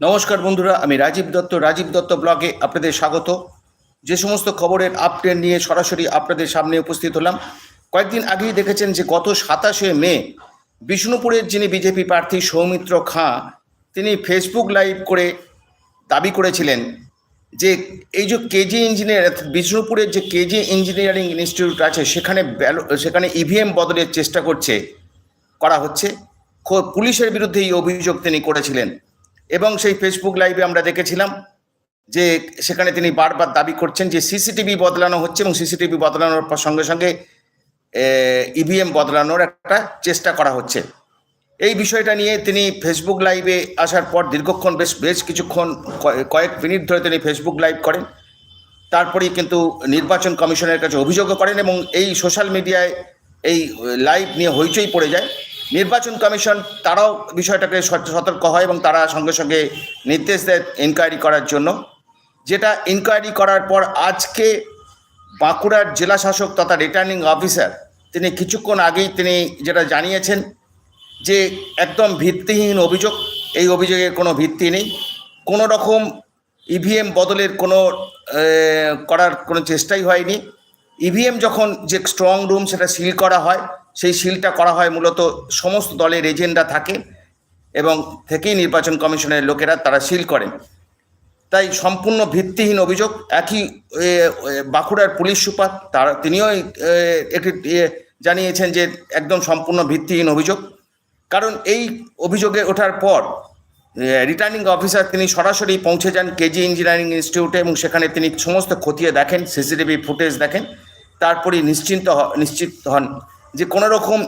নমস্কার বন্ধুরা, আমি রাজীব দত্ত রাজীব দত্ত ব্লগে আপনাদের স্বাগত। যে সমস্ত খবরের আপডেট নিয়ে সরাসরি আপনাদের সামনে উপস্থিত হলাম, কয়েকদিন আগেই দেখেছেন যে গত সাতাশে মে বিষ্ণুপুরের যিনি বিজেপি প্রার্থী সৌমিত্র খাঁ, তিনি ফেসবুক লাইভ করে দাবি করেছিলেন যে এই যে কেজি ইঞ্জিনিয়ার বিষ্ণুপুরের যে কেজি ইঞ্জিনিয়ারিং ইনস্টিটিউট আছে, সেখানে সেখানে ইভিএম বদলের চেষ্টা করছে, করা হচ্ছে। পুলিশের বিরুদ্ধে এই অভিযোগ তিনি করেছিলেন। এবং সেই ফেসবুক লাইভে আমরা দেখেছিলাম যে সেখানে তিনি বারবার দাবি করছেন যে সিসিটিভি বদলানো হচ্ছে এবং সিসিটিভি বদলানোর পর সঙ্গে সঙ্গে ইভিএম বদলানোর একটা চেষ্টা করা হচ্ছে। এই বিষয়টা নিয়ে তিনি ফেসবুক লাইভে আসার পর দীর্ঘক্ষণ বেশ বেশ কিছুক্ষণ, কয়ে- কয়েক মিনিট ধরে তিনি ফেসবুক লাইভ করেন। তারপরেই কিন্তু নির্বাচন কমিশনের কাছে অভিযোগও করেন এবং এই সোশ্যাল মিডিয়ায় এই লাইভ নিয়ে হইচই পড়ে যায়। নির্বাচন কমিশন, তারাও বিষয়টাকে সত- সতর্ক হয় এবং তারা সঙ্গে সঙ্গে নির্দেশ দেয় ইনকোয়ারি করার জন্য। যেটা ইনকোয়ারি করার পর আজকে বাঁকুড়ার জেলা শাসক তথা রিটার্নিং অফিসার তিনি কিছুক্ষণ আগেই তিনি যেটা জানিয়েছেন যে একদম ভিত্তিহীন অভিযোগ, এই অভিযোগের কোনো ভিত্তি নেই। কোনো রকম ইভিএম বদলের কোনো করার কোনো চেষ্টাই হয়নি। ইভিএম যখন যে স্ট্রং রুম সেটা সিল করা হয় সেই সিলটা করা হয় মূলত সমস্ত দলের এজেন্ডা থাকে এবং থেকেই নির্বাচন কমিশনের লোকেরা তারা সিল করেন। তাই সম্পূর্ণ ভিত্তিহীন অভিযোগ, একই বাঁকুড়ার পুলিশ সুপার, তার, তিনিও একটি জানিয়েছেন যে একদম সম্পূর্ণ ভিত্তিহীন অভিযোগ। কারণ এই অভিযোগে ওঠার পর রিটার্নিং অফিসার তিনি সরাসরি পৌঁছে যান কেজি ইঞ্জিনিয়ারিং ইনস্টিটিউটে এবং সেখানে তিনি সমস্ত খতিয়ে দেখেন, সিসিটিভি ফুটেজ দেখেন। তারপরেই নিশ্চিন্ত নিশ্চিত হন। যে কোনো রকম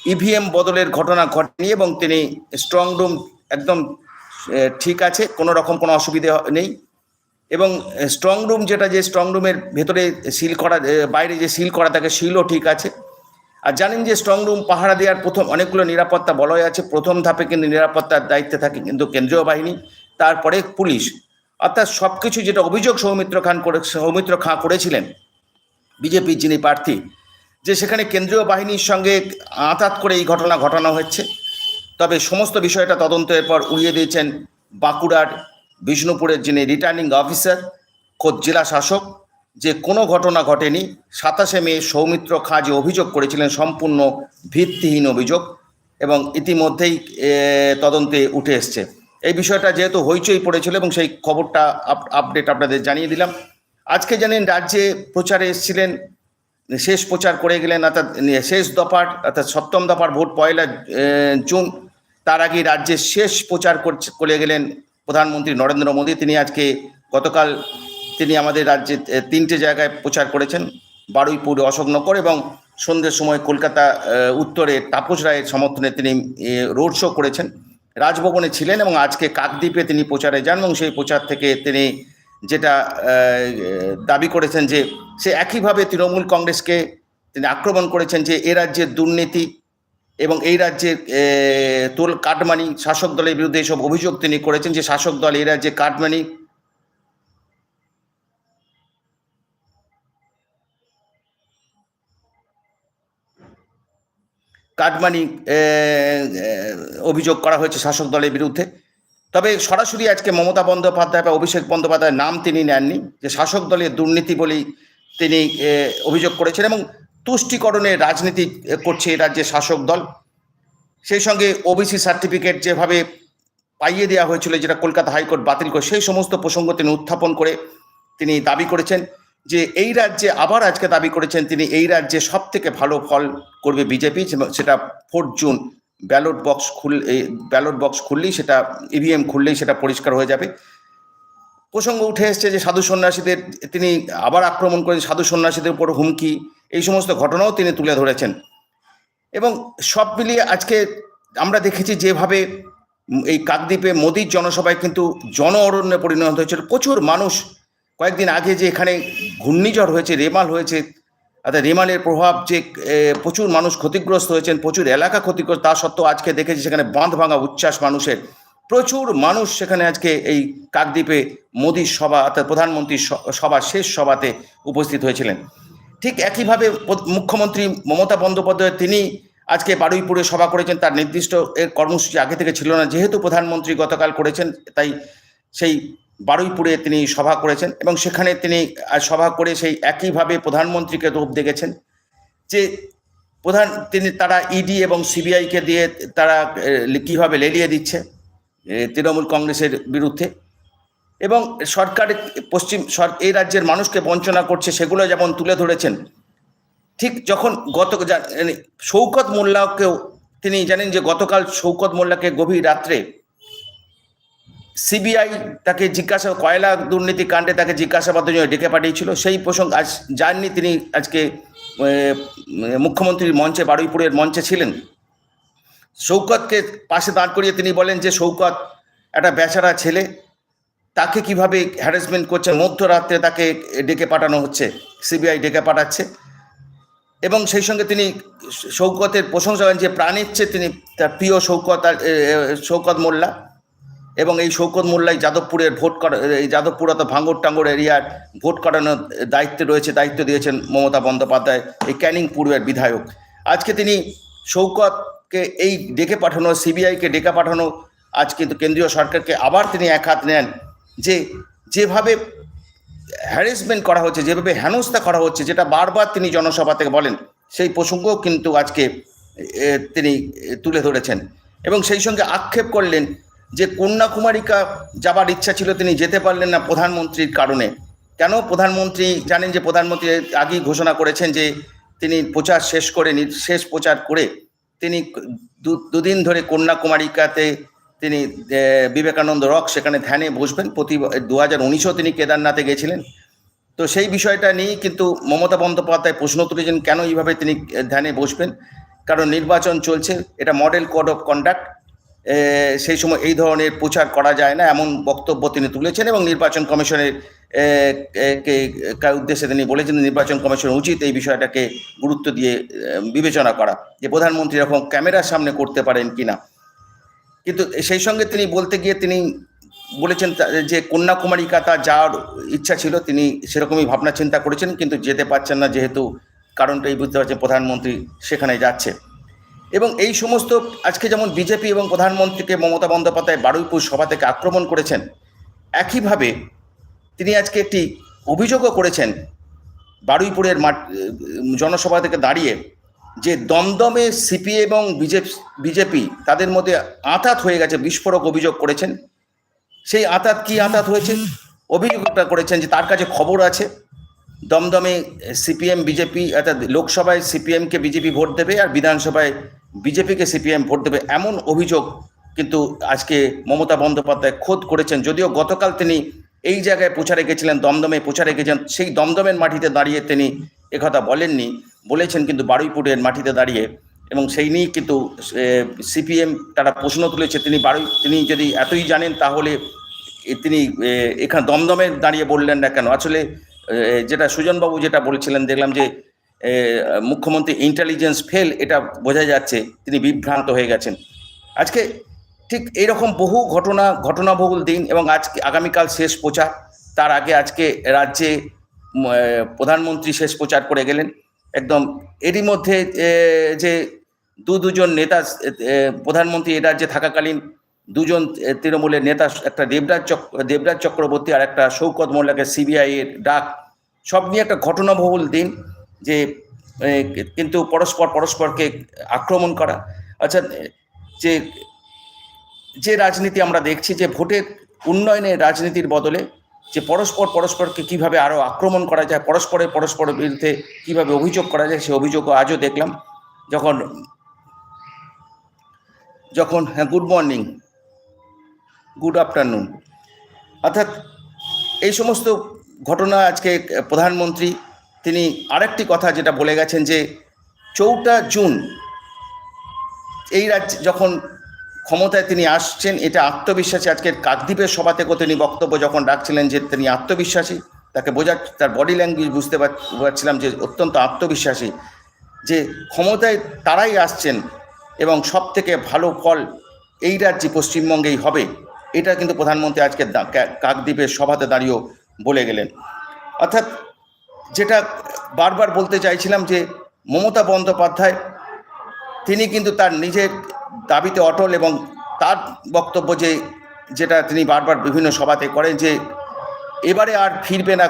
ইভিএম বদলের ঘটনা ঘটেনি এবং তিনি স্ট্রং রুম একদম ঠিক আছে, কোনো রকম কোনো অসুবিধে নেই। এবং স্ট্রং রুম যেটা যে স্ট্রং রুমের ভেতরে সিল করা বাইরে যে সিল করা থাকে সিলও ঠিক আছে। আর জানেন যে স্ট্রং রুম পাহারা দেওয়ার প্রথম অনেকগুলো নিরাপত্তা বলয় আছে। প্রথম ধাপে কিন্তু নিরাপত্তার দায়িত্বে থাকে কিন্তু কেন্দ্রীয় বাহিনী, তারপরে পুলিশ। অর্থাৎ সব কিছু যেটা অভিযোগ সৌমিত্র খান করে, সৌমিত্র খাঁ করেছিলেন, বিজেপির যিনি প্রার্থী যে সেখানে কেন্দ্রীয় বাহিনীর সঙ্গে আঁতাত করে এই ঘটনা ঘটানো হচ্ছে। তবে সমস্ত বিষয়টা তদন্তের পর উড়িয়ে দিয়েছেন বাঁকুড়ার বিষ্ণুপুরের যিনি রিটার্নিং অফিসার, খোদ জেলা শাসক, যে কোনো ঘটনা ঘটেনি, সাতাশে মে সৌমিত্র খাঁ যে অভিযোগ করেছিলেন সম্পূর্ণ ভিত্তিহীন অভিযোগ এবং ইতিমধ্যেই তদন্তে উঠে এসছে। এই বিষয়টা যেহেতু হইচই পড়েছিল এবং সেই খবরটা আপ- আপডেট আপনাদের জানিয়ে দিলাম। আজকে জানেন রাজ্যে প্রচারে এসেছিলেন শেষ প্রচার করে গেলেন, অর্থাৎ শেষ দফার, অর্থাৎ সপ্তম দফার ভোট পয়লা জুন, তার আগে রাজ্যে শেষ প্রচার করে গেলেন প্রধানমন্ত্রী নরেন্দ্র মোদী। তিনি আজকে গতকাল তিনি আমাদের রাজ্যে তিনটে জায়গায় প্রচার করেছেন, বারুইপুর, অশোকনগর এবং সন্ধ্যের সময় কলকাতা উত্তরে তাপস রায়ের সমর্থনে তিনি রোড শো করেছেন। রাজভবনে ছিলেন এবং আজকে কাকদ্বীপে তিনি প্রচারে যান এবং সেই প্রচার থেকে তিনি যেটা দাবি করেছেন যে সে একইভাবে তৃণমূল কংগ্রেসকে তিনি আক্রমণ করেছেন যে এ রাজ্যের দুর্নীতি এবং এই রাজ্যে তোল কাটমানি, শাসক দলের বিরুদ্ধে এসব অভিযোগ তিনি করেছেন যে শাসক দল এই রাজ্যে কাটমানি। কাটমানি অভিযোগ করা হয়েছে শাসক দলের বিরুদ্ধে। তবে সরাসরি আজকে মমতা বন্দ্যোপাধ্যায় বা অভিষেক বন্দ্যোপাধ্যায়ের নাম তিনি নেননি, যে শাসক দলের দুর্নীতি বলেই তিনি অভিযোগ করেছেন এবং তুষ্টিকরণের রাজনীতি করছে এই রাজ্যের শাসক দল। সেই সঙ্গে ওবিসি সার্টিফিকেট যেভাবে পাইয়ে দেওয়া হয়েছিল, যেটা কলকাতা হাইকোর্ট বাতিল করে, সেই সমস্ত প্রসঙ্গ তিনি উত্থাপন করে তিনি দাবি করেছেন যে এই রাজ্যে আবার আজকে দাবি করেছেন তিনি, এই রাজ্যে সব থেকে ভালো ফল করবে বিজেপি সেটা ফোর্থ জুন ব্যালট বক্স খুল ব্যালট বক্স খুললেই সেটা, ইভিএম খুললেই সেটা পরিষ্কার হয়ে যাবে। প্রসঙ্গ উঠে এসছে যে সাধু সন্ন্যাসীদের, তিনি আবার আক্রমণ করেন সাধু সন্ন্যাসীদের উপর হুমকি, এই সমস্ত ঘটনাও তিনি তুলে ধরেছেন। এবং সব মিলিয়ে আজকে আমরা দেখেছি যেভাবে এই কাকদ্বীপে মোদীর জনসভায় কিন্তু জন অরণ্যে পরিণত হয়েছিল। প্রচুর মানুষ কয়েকদিন আগে যে এখানে ঘূর্ণিঝড় হয়েছে, রেমাল হয়েছে অর্থাৎ রেমালের প্রভাব যে প্রচুর মানুষ ক্ষতিগ্রস্ত হয়েছেন, প্রচুর এলাকা ক্ষতিগ্রস্ত, তা সত্ত্বেও আজকে দেখেছি সেখানে বাঁধ ভাঙা উচ্ছ্বাস মানুষের। প্রচুর মানুষ সেখানে আজকে এই কাকদ্বীপে মোদির সভা, অর্থাৎ প্রধানমন্ত্রীর সভা, শেষ সভাতে উপস্থিত হয়েছিলেন। ঠিক একইভাবে মুখ্যমন্ত্রী মমতা বন্দ্যোপাধ্যায়, তিনি আজকে বারুইপুরে সভা করেছেন, তার নির্দিষ্ট এর কর্মসূচি আগে থেকে ছিল না। যেহেতু প্রধানমন্ত্রী গতকাল করেছেন, তাই সেই বারুইপুরে তিনি সভা করেছেন এবং সেখানে তিনি সভা করে সেই একইভাবে প্রধানমন্ত্রীকে রূপ দেখেছেন যে প্রধান, তিনি তারা ইডি এবং সিবিআইকে দিয়ে তারা কীভাবে লেলিয়ে দিচ্ছে তৃণমূল কংগ্রেসের বিরুদ্ধে। এবং সরকার, পশ্চিম এই রাজ্যের মানুষকে বঞ্চনা করছে, সেগুলো যেমন তুলে ধরেছেন, ঠিক যখন গত শৌকত মোল্লাকেও তিনি জানেন যে গতকাল শৌকত মোল্লাকে গভীর রাত্রে সিবিআই তাকে জিজ্ঞাসা কয়লা দুর্নীতি কাণ্ডে তাকে জিজ্ঞাসাবাদের জন্য ডেকে পাঠিয়েছিল। সেই প্রসঙ্গ আজ যাননি তিনি আজকে মুখ্যমন্ত্রীর মঞ্চে বারুইপুরের মঞ্চে ছিলেন। শৌকতকে পাশে দাঁড় করিয়ে তিনি বলেন যে শৌকত একটা বেচারা ছেলে তাকে কীভাবে হ্যারাসমেন্ট করছে মধ্যরাত্রে তাকে ডেকে পাঠানো হচ্ছে সিবিআই ডেকে পাঠাচ্ছে। এবং সেই সঙ্গে তিনি শৌকতের প্রশংসা করেন যে প্রাণের চেয়ে তিনি তার প্রিয় এ, শৌকত মোল্লা। এবং এই শৌকত মোল্লাই যাদবপুরের ভোট করা এই যাদবপুর অত ভাঙ্গর টাঙ্গর এরিয়ার ভোট করানোর দায়িত্বে রয়েছে, দায়িত্ব দিয়েছেন মমতা বন্দ্যোপাধ্যায়, এই ক্যানিং পূর্বের বিধায়ক। আজকে তিনি শৌকতকে এই ডেকে পাঠানো, সিবিআইকে ডেকে পাঠানো, আজ কিন্তু কেন্দ্রীয় সরকারকে আবার তিনি এক হাত নেন যে যেভাবে হ্যারাসমেন্ট করা হচ্ছে, যেভাবে হেনস্থা করা হচ্ছে, যেটা বারবার তিনি জনসভা থেকে বলেন, সেই প্রসঙ্গও কিন্তু আজকে তিনি তুলে ধরেছেন। এবং সেই সঙ্গে আক্ষেপ করলেন যে কন্যাকুমারিকা যাবার ইচ্ছা ছিল তিনি যেতে পারলেন না প্রধানমন্ত্রীর কারণে। কেন প্রধানমন্ত্রী জানেন যে প্রধানমন্ত্রী আগেই ঘোষণা করেছেন যে তিনি প্রচার শেষ করে শেষ প্রচার করে তিনি দুদিন ধরে কন্যাকুমারিকাতে তিনি বিবেকানন্দ রক সেখানে ধ্যানে বসবেন। প্রতি দু হাজার উনিশেও তিনি কেদারনাথে গেছিলেন। তো সেই বিষয়টা নিয়েই কিন্তু মমতা বন্দ্যোপাধ্যায় প্রশ্ন তুলেছেন কেন এইভাবে তিনি ধ্যানে বসবেন। কারণ নির্বাচন চলছে, এটা মডেল কোড অফ কন্ডাক্ট সেই সময় এই ধরনের প্রচার করা যায় না, এমন বক্তব্য তিনি তুলেছেন এবং নির্বাচন কমিশনের কে উদ্দেশ্যে তিনি বলেছেন নির্বাচন কমিশন উচিত এই বিষয়টাকে গুরুত্ব দিয়ে বিবেচনা করা যে প্রধানমন্ত্রী এরকম ক্যামেরার সামনে করতে পারেন কিনা। কিন্তু সেই সঙ্গে তিনি বলতে গিয়ে তিনি বলেছেন যে কন্যাকুমারী কাতা যাওয়ার ইচ্ছা ছিল তিনি সেরকমই ভাবনা চিন্তা করেছেন, কিন্তু যেতে পারছেন না যেহেতু কারণটাই বুঝতে পারছেন প্রধানমন্ত্রী সেখানে যাচ্ছে। এবং এই সমস্ত আজকে যেমন বিজেপি এবং প্রধানমন্ত্রীকে মমতা বন্দ্যোপাধ্যায় বারুইপুর সভা থেকে আক্রমণ করেছেন, একইভাবে তিনি আজকে একটি অভিযোগও করেছেন বারুইপুরের মাঠ জনসভা থেকে দাঁড়িয়ে যে দমদমে সিপি এবং বিজেপি বিজেপি তাদের মধ্যে আতাত হয়ে গেছে, বিস্ফোরক অভিযোগ করেছেন। সেই আঁতাত কি আঁতাত হয়েছে? অভিযোগটা করেছেন যে তার কাছে খবর আছে, দমদমে সিপিএম বিজেপি অর্থাৎ লোকসভায় সিপিএমকে বিজেপি ভোট দেবে আর বিধানসভায় বিজেপিকে সিপিএম ভোট দেবে এমন অভিযোগ কিন্তু আজকে মমতা বন্দ্যোপাধ্যায় খোদ করেছেন। যদিও গতকাল তিনি এই জায়গায় প্রচারে গেছিলেন, দমদমে প্রচারে গেছেন, সেই দমদমের মাটিতে দাঁড়িয়ে তিনি একথা বলেননি, বলেছেন কিন্তু বারুইপুরের মাটিতে দাঁড়িয়ে এবং সেই নিয়েই কিন্তু সিপিএম তারা প্রশ্ন তুলেছে। তিনি বারুই, তিনি যদি এতই জানেন তাহলে তিনি এখানে দমদমে দাঁড়িয়ে বললেন না কেন? আসলে যেটা সুজনবাবু যেটা বলেছিলেন, দেখলাম যে মুখ্যমন্ত্রী ইন্টেলিজেন্স ফেল এটা বোঝা যাচ্ছে, তিনি বিভ্রান্ত হয়ে গেছেন। আজকে ঠিক এইরকম বহু ঘটনা, ঘটনাবহুল দিন এবং আজকে আগামীকাল শেষ প্রচার, তার আগে আজকে রাজ্যে প্রধানমন্ত্রী শেষ প্রচার করে গেলেন। একদম এরই মধ্যে যে দু দুজন নেতা প্রধানমন্ত্রী এ রাজ্যে থাকাকালীন, দুজন তৃণমূলের নেতা, একটা দেবরাজ চক্র দেবরাজ চক্রবর্তী আর একটা শৌকত মোল্লাকে সিবিআই এর ডাক, সব নিয়ে একটা ঘটনাবহুল দিন। যে কিন্তু পরস্পর পরস্পরকে আক্রমণ করা। আচ্ছা যে যে রাজনীতি আমরা দেখছি যে ভোটের উন্নয়নের রাজনীতির বদলে যে পরস্পর পরস্পরকে কীভাবে আরও আক্রমণ করা যায়, পরস্পরের পরস্পরের বিরুদ্ধে কীভাবে অভিযোগ করা যায়, সে অভিযোগও আজও দেখলাম। যখন যখন হ্যাঁ গুড মর্নিং গুড আফটারনুন অর্থাৎ এই সমস্ত ঘটনা আজকে প্রধানমন্ত্রী তিনি আরেকটি কথা যেটা বলে গেছেন যে চৌঠা জুন, এই রাজ্য যখন ক্ষমতায় তিনি আসছেন, এটা আত্মবিশ্বাসী। আজকে কাকদ্বীপের সভা থেকেও তিনি বক্তব্য যখন ডাকছিলেন যে তিনি আত্মবিশ্বাসী, তাকে বোঝার, তার বডি ল্যাঙ্গুয়েজ বুঝতে পারছিলাম যে অত্যন্ত আত্মবিশ্বাসী যে ক্ষমতায় তারাই আসছেন এবং সব থেকে ভালো ফল এই রাজ্যে পশ্চিমবঙ্গেই হবে। এটা কিন্তু প্রধানমন্ত্রী আজকে কাকদ্বীপের সভাতে দাঁড়িয়েও বলে গেলেন। অর্থাৎ যেটা বারবার বলতে চাইছিলাম যে মমতা বন্দ্যোপাধ্যায়, তিনি কিন্তু তার নিজের দাবিতে অটল এবং তার বক্তব্য যে, যেটা তিনি বারবার বিভিন্ন সভাতে করেন যে, এবারে আর ফিরবে না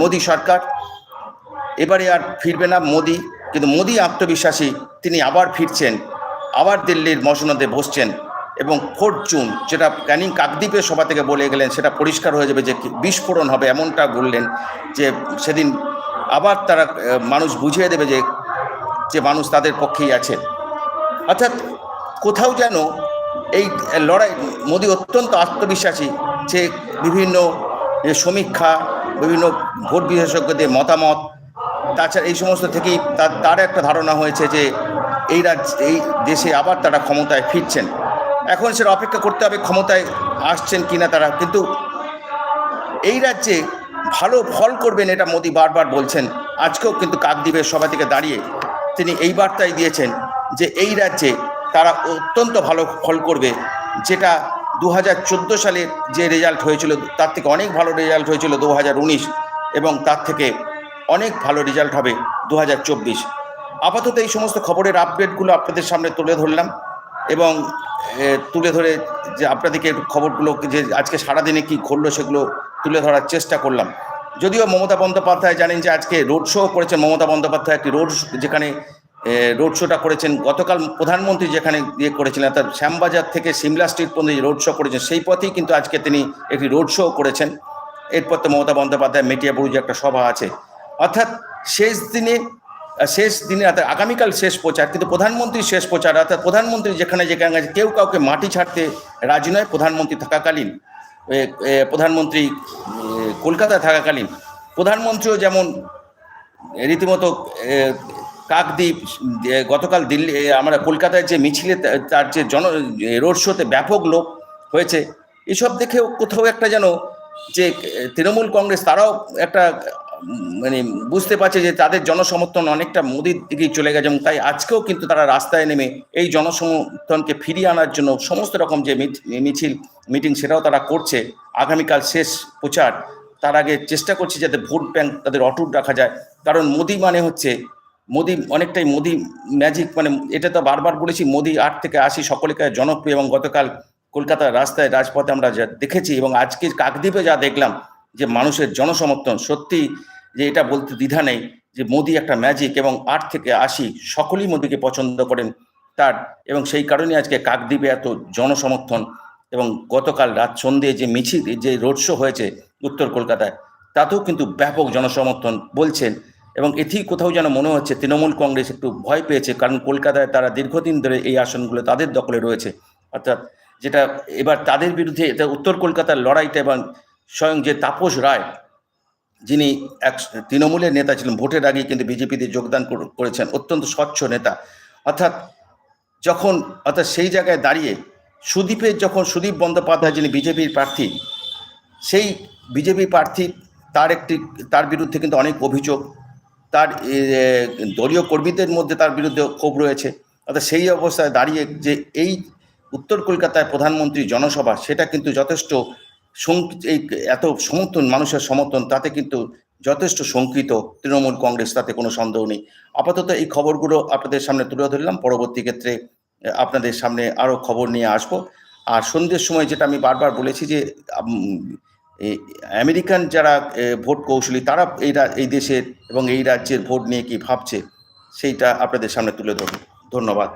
মোদী সরকার, এবারে আর ফিরবে না মোদি, কিন্তু মোদি আত্মবিশ্বাসী তিনি আবার ফিরছেন, আবার দিল্লির মসনদে বসছেন। এবং ফোর্থ জুন যেটা ক্যানিং কাকদ্বীপের সভা থেকে বলে গেলেন, সেটা পরিষ্কার হয়ে যাবে যে বিস্ফোরণ হবে এমনটা বললেন যে সেদিন আবার তারা মানুষ বুঝিয়ে দেবে যে যে মানুষ তাদের পক্ষেই আছে অর্থাৎ কোথাও যেন এই লড়াই, মোদি অত্যন্ত আত্মবিশ্বাসী যে বিভিন্ন সমীক্ষা, বিভিন্ন ভোট বিশেষজ্ঞদের মতামত, তাছাড়া এই সমস্ত থেকেই তার তার একটা ধারণা হয়েছে যে এই রাজ্য, এই দেশে আবার তারা ক্ষমতায় ফিরছেন। এখন সেটা অপেক্ষা করতে হবে ক্ষমতায় আসছেন কিনা তারা। কিন্তু এই রাজ্যে ভালো ফল করবেন এটা মোদি বারবার বলছেন। আজকেও কিন্তু কাকদ্বীপের সভা থেকে দাঁড়িয়ে তিনি এই বার্তাই দিয়েছেন যে এই রাজ্যে তারা অত্যন্ত ভালো ফল করবে। যেটা দু হাজার চোদ্দ সালের যে রেজাল্ট হয়েছিল, তার থেকে অনেক ভালো রেজাল্ট হয়েছিল দু হাজার উনিশ এবং তার থেকে অনেক ভালো রেজাল্ট হবে দু হাজার চব্বিশ। আপাতত এই সমস্ত খবরের আপডেটগুলো আপনাদের সামনে তুলে ধরলাম। এবং তুলে ধরে যে আপনাদেরকে খবরগুলো যে আজকে সারাদিনে কি ঘটলো সেগুলো তুলে ধরার চেষ্টা করলাম। যদিও মমতা বন্দ্যোপাধ্যায় জানেন যে আজকে রোড শো করেছেন মমতা বন্দ্যোপাধ্যায়, একটি রোড যেখানে রোড শোটা করেছেন। গতকাল প্রধানমন্ত্রী যেখানে ইয়ে করেছিলেন, অর্থাৎ শ্যামবাজার থেকে সিমলা স্ট্রিট পর্যন্ত রোড শো করেছেন, সেই পথেই কিন্তু আজকে তিনি একটি রোড শো করেছেন। এরপর তো মমতা বন্দ্যোপাধ্যায়, মেটিয়াপুর যে একটা সভা আছে। অর্থাৎ শেষ দিনে শেষ দিনে অর্থাৎ আগামীকাল শেষ প্রচার, কিন্তু প্রধানমন্ত্রীর শেষ প্রচার, অর্থাৎ প্রধানমন্ত্রী যেখানে যেখানে আছে, কেউ কাউকে মাটি ছাড়তে রাজি নয়, প্রধানমন্ত্রী থাকাকালীন প্রধানমন্ত্রী কলকাতায় থাকাকালীন। প্রধানমন্ত্রীও যেমন রীতিমতো কাকদ্বীপ গতকাল দিল্লি আমরা কলকাতায় যে মিছিলে তার যে জন রোড শোতে ব্যাপক লোক হয়েছে, এসব দেখেও কোথাও একটা যেন, যে তৃণমূল কংগ্রেস, তারাও একটা মানে বুঝতে পারছে যে তাদের জনসমর্থন অনেকটা মোদির দিকেই চলে গেছে এবং তাই আজকেও কিন্তু তারা রাস্তায় নেমে এই জনসমর্থনকে ফিরিয়ে আনার জন্য সমস্ত রকম যে মিছিল, মিটিং সেটাও তারা করছে। আগামীকাল শেষ প্রচার, তার আগে চেষ্টা করছে যাতে ভোট ব্যাংক তাদের অটুট রাখা যায়। কারণ মোদি মানে হচ্ছে, মোদি অনেকটাই মোদি ম্যাজিক মানে এটা তো বারবার বলেছি, মোদি আট থেকে আশি সকলকে জনপ্রিয় এবং গতকাল কলকাতার রাস্তায় রাজপথে আমরা যা দেখেছি এবং আজকে কাকদ্বীপে যা দেখলাম যে মানুষের জনসমর্থন, সত্যি যে এটা বলতে দ্বিধা নেই যে মোদি একটা ম্যাজিক এবং আট থেকে আশি সকলেই মোদিকে পছন্দ করেন তার এবং সেই কারণে আজকে কাকদ্বীপে এত জনসমর্থন এবং গতকাল রাত সন্ধ্যে যে মিছিল, যে রোড শো হয়েছে উত্তর কলকাতায়, তাতেও কিন্তু ব্যাপক জনসমর্থন বলছেন এবং এটি কোথাও যেন মনে হচ্ছে তৃণমূল কংগ্রেস একটু ভয় পেয়েছে কারণ কলকাতায় তারা দীর্ঘদিন ধরে এই আসনগুলো তাদের দখলে রয়েছে। অর্থাৎ যেটা এবার তাদের বিরুদ্ধে এটা উত্তর কলকাতার লড়াইটা এবং স্বয়ং যে তাপস রায়, যিনি এক তৃণমূলের নেতা ছিলেন, ভোটের আগে কিন্তু বিজেপিতে যোগদান করেছেন, অত্যন্ত স্বচ্ছ নেতা। অর্থাৎ যখন, অর্থাৎ সেই জায়গায় দাঁড়িয়ে সুদীপের যখন সুদীপ বন্দ্যোপাধ্যায় যিনি বিজেপির প্রার্থী, সেই বিজেপি প্রার্থী তার একটি, তার বিরুদ্ধে কিন্তু অনেক অভিযোগ, তার দলীয় কর্মীদের মধ্যে তার বিরুদ্ধে ক্ষোভ রয়েছে। অর্থাৎ সেই অবস্থায় দাঁড়িয়ে যে এই উত্তর কলকাতায় প্রধানমন্ত্রী জনসভা, সেটা কিন্তু যথেষ্ট এই এত সমর্থন, মানুষের সমর্থন, তাতে কিন্তু যথেষ্ট শঙ্কিত তৃণমূল কংগ্রেস, তাতে কোনো সন্দেহ নেই। আপাতত এই খবরগুলো আপনাদের সামনে তুলে ধরলাম। পরবর্তী ক্ষেত্রে আপনাদের সামনে আরও খবর নিয়ে আসব। আর সন্ধ্যের সময় যেটা আমি বারবার বলেছি যে আমেরিকান যারা ভোট কৌশলী, তারা এই এই দেশের এবং এই রাজ্যের ভোট নিয়ে কি ভাবছে, সেইটা আপনাদের সামনে তুলে ধরব। ধন্যবাদ।